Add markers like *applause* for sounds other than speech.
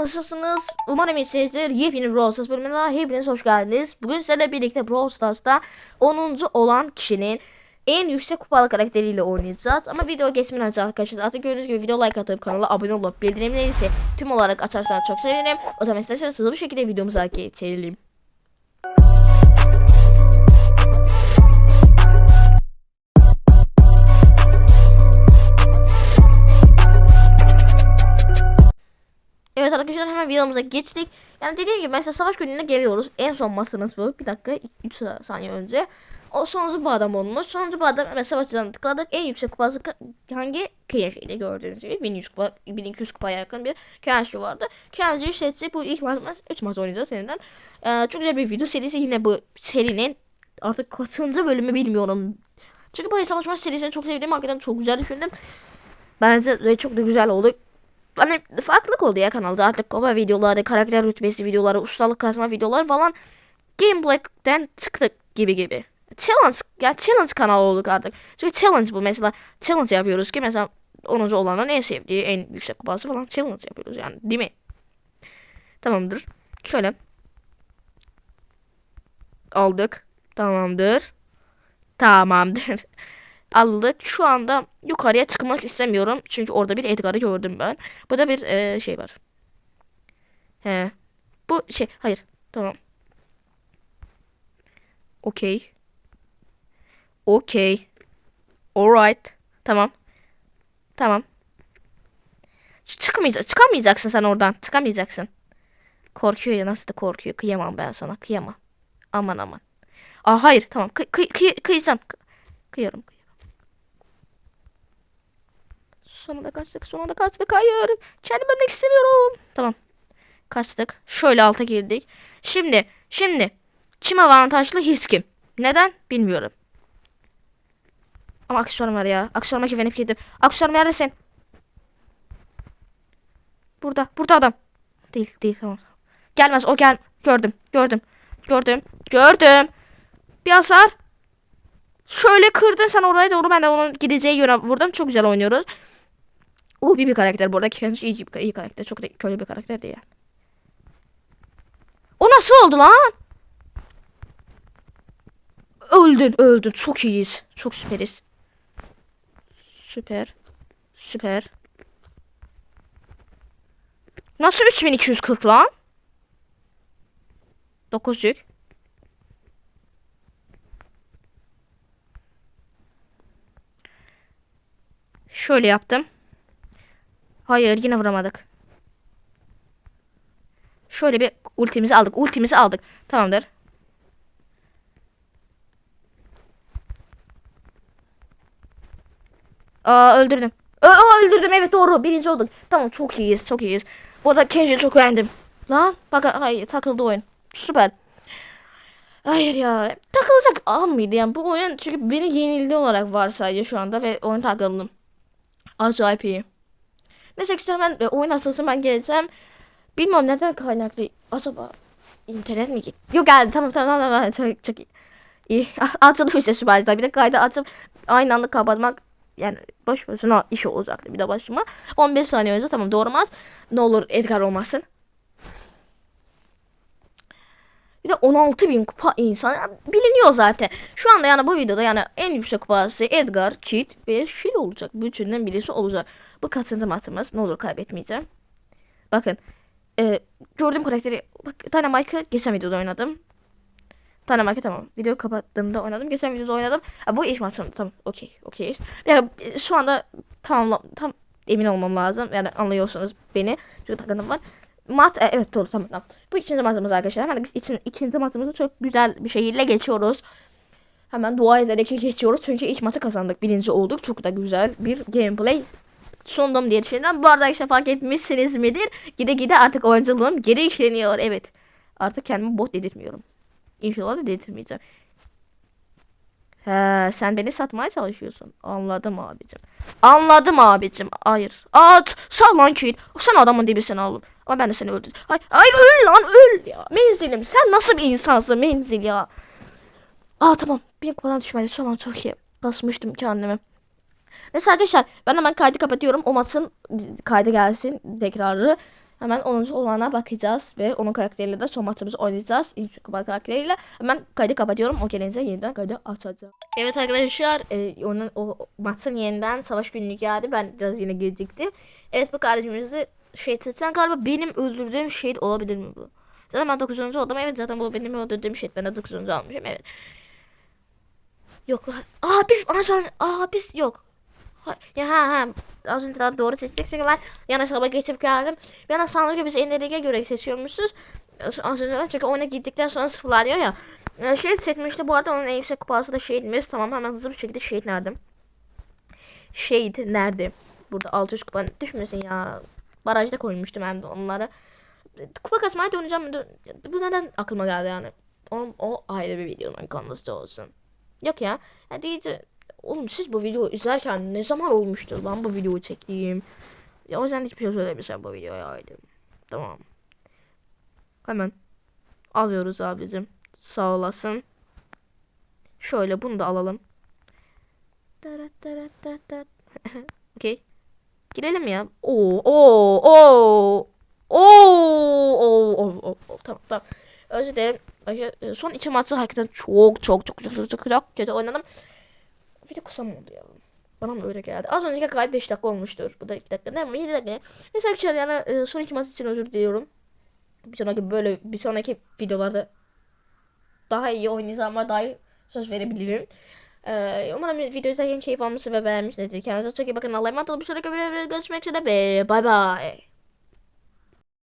Nasılsınız? Umarım iyisinizdir. Yepyeni Brawl Stars bölümüne daha hepiniz hoş geldiniz. Bugün sizlerle birlikte Brawl Stars'ta 10. olan kişinin en yüksek kupalı karakteriyle oynayacağız. Ama video geçmeden önce arkadaşlar artık gördüğünüz gibi video like atıp kanala abone olup bildirimleri ise tüm olarak açarsanız çok sevinirim. O zaman isterseniz hızlı bir şekilde videomuza geçelim. Videomuza geçtik. Yani dediğim gibi mesela savaş gününe geliyoruz. En son masamız bu. Bir dakika 3 saniye önce. O sonuncu bu adam olmuş. Sonuncu bu adam evet savaşçıdan tıkladık. En yüksek kupası hangi kıyafetle gördüğünüz gibi 1100 kupa, 1200 kupaya yakın bir Kenji vardı. Kenji'yi seçtik. Bu ilk maçımız 3 maç oynayacağız yeniden. Ee, çok güzel bir video serisi. Yine bu serinin artık kaçıncı bölümü bilmiyorum. Çünkü bu savaş maç serisini çok sevdiğim hakikaten çok güzel düşündüm. Bence de çok da güzel oldu hani farklılık oldu ya kanalda artık kova videoları, karakter rütbesi videoları, ustalık kasma videoları falan gameplay'den çıktık gibi gibi. Challenge, ya challenge kanalı olduk artık. Çünkü challenge bu mesela challenge yapıyoruz ki mesela 10. olanın en sevdiği en yüksek kupası falan challenge yapıyoruz yani değil mi? Tamamdır. Şöyle. Aldık. Tamamdır. Tamamdır. *laughs* aldık. Şu anda yukarıya çıkmak istemiyorum. Çünkü orada bir Edgar'ı gördüm ben. Burada bir e, şey var. He. Bu şey hayır. Tamam. Okey. Okey. Alright. Tamam. Tamam. Çıkmayacak, çıkamayacaksın sen oradan. Çıkamayacaksın. Korkuyor ya nasıl da korkuyor. Kıyamam ben sana. Kıyamam. Aman aman. Aa hayır tamam. Kı kı kı kıyacağım. Kı kıyıyorum. kıyıyorum. Sonunda kaçtık. Sonunda kaçtık. Hayır. Kendim ölmek istemiyorum. Tamam. Kaçtık. Şöyle alta girdik. Şimdi. Şimdi. Kim avantajlı hiç kim. Neden? Bilmiyorum. Ama aksesuarım var ya. Aksesuarıma güvenip girdim. Aksesuarım neredesin? Burada. Burada adam. Değil. Değil. Tamam. Gelmez. O gel. Gördüm. Gördüm. Gördüm. Gördüm. Bir hasar. Şöyle kırdın sen oraya doğru ben de onun gideceği yöne vurdum. Çok güzel oynuyoruz. O bir karakter bu arada. Kendisi iyi, iyi karakter. Çok da kötü bir karakter değil yani. O nasıl oldu lan? Öldün öldün. Çok iyiyiz. Çok süperiz. Süper. Süper. Nasıl 3240 lan? 9 yük. Şöyle yaptım. Hayır yine vuramadık. Şöyle bir ultimizi aldık. Ultimizi aldık. Tamamdır. Aa öldürdüm. Aa, öldürdüm evet doğru. Birinci olduk. Tamam çok iyiyiz çok iyiyiz. Bu arada Kenji'yi çok beğendim. Lan bak ay takıldı oyun. Süper. Hayır ya. Takılacak an mıydı yani bu oyun çünkü beni yenildi olarak var sadece şu anda ve oyun takıldım. Acayip iyi. Neyse işte hemen e, oyun asılsın ben geleceğim. Bilmiyorum neden kaynaklı. Acaba internet mi gitti? Yok geldi tamam tamam tamam, çok, çok iyi. İyi. *laughs* Açıldı işte şu başta. Bir de kaydı açıp aynı anda kapatmak yani boş boşuna iş olacaktı bir de başıma. 15 saniye önce tamam doğurmaz. Ne olur Edgar olmasın. Bir de 16 bin kupa insan yani biliniyor zaten. Şu anda yani bu videoda yani en yüksek kupası Edgar, Kit ve Shil olacak. Bu üçünden birisi olacak. Bu kaçıncı maçımız? Ne olur kaybetmeyeceğim. Bakın. E, gördüğüm karakteri bak Dynamite'ı geçen videoda oynadım. Dynamite'ı tamam. Videoyu kapattığımda oynadım. Geçen videoda oynadım. Ha, bu ilk maçım. Tamam. Okey. Okey. Yani e, şu anda tamam tam emin olmam lazım. Yani anlıyorsunuz beni. Çünkü takınım var. Mat e, evet doğru tamam, tamam. Bu ikinci matımız arkadaşlar. Hemen için, ikinci matımızı çok güzel bir şekilde geçiyoruz. Hemen dua ederek geçiyoruz. Çünkü ilk maçı kazandık. Birinci olduk. Çok da güzel bir gameplay sundum diye düşünüyorum. Bu arada işte fark etmişsiniz midir? Gide gide artık oyunculuğum geri işleniyor. Evet. Artık kendimi bot dedirtmiyorum. İnşallah da dedirtmeyeceğim. He, sen beni satmaya çalışıyorsun. Anladım abicim. Anladım abicim. Hayır. At. Sal lan kill. Sen adamın dibisine alın. Ama ben de seni öldürdüm. Hayır, hayır öl lan öl ya. Menzilim sen nasıl bir insansın menzil ya. Aa tamam. Bir kupadan düşmedi. Tamam çok iyi. Kasmıştım kendimi. Neyse arkadaşlar ben hemen kaydı kapatıyorum. O maçın kaydı gelsin tekrarı. Hemen 10. olana bakacağız ve onun karakteriyle de son maçımızı oynayacağız. İlk kupa karakteriyle. Hemen kaydı kapatıyorum. O gelince yeniden kaydı açacağım. Evet arkadaşlar e, onun o maçın yeniden savaş günlüğü geldi. Ben biraz yine geciktim. Evet bu kardeşimizi şehit seçen galiba benim öldürdüğüm şehit olabilir mi bu? Zaten ben 9. oldum. Evet zaten bu benim öldürdüğüm şehit. Ben de 9. almışım. Evet. Yok. Aa biz az önce aa biz yok. Ya ha ha az önce daha doğru seçtik çünkü ben yan hesaba geçip geldim. Bir yana sandım ki biz NDD'ye göre seçiyormuşuz. Az önce çünkü oyuna gittikten sonra sıfırlanıyor ya. Yani şey seçmişti bu arada onun en yüksek kupası da şehitimiz. Tamam hemen hızlı bir şekilde şehit nerede? Şehit nerede? Burada 600 kupa düşmesin ya. Barajda koymuştum hem de onları. Kupa kasmaya döneceğim. Bu neden aklıma geldi yani? O, o ayrı bir videonun konusu olsun. Yok ya. ya değil, oğlum siz bu videoyu izlerken ne zaman olmuştur lan bu videoyu çektiğim? Ya o yüzden hiçbir şey söylemeyeceğim bu videoya ayrı. Tamam. Hemen alıyoruz abicim. Sağ olasın. Şöyle bunu da alalım. Okey. Girelim ya. Oo, oo, oo. Oo, oo, oo, oo. Tamam, tamam. Özür dilerim. Son iki maçı hakikaten çok çok çok çok çok çok kötü oynadım. Video kısa mı oldu ya? Bana mı öyle geldi? Az önceki gayet 5 dakika olmuştur. Bu da 2 dakika değil mi? 7 dakika. Neyse arkadaşlar yani e, son iki maç için özür diliyorum. Bir sonraki böyle bir sonraki videolarda daha iyi oynayacağım daha iyi söz verebilirim. Ee, umarım video izlerken keyif almışsınız ve beğenmişsinizdir. Kendinize çok iyi bakın. Allah'a emanet olun. Bir sonraki videoda görüşmek üzere ve bay bay.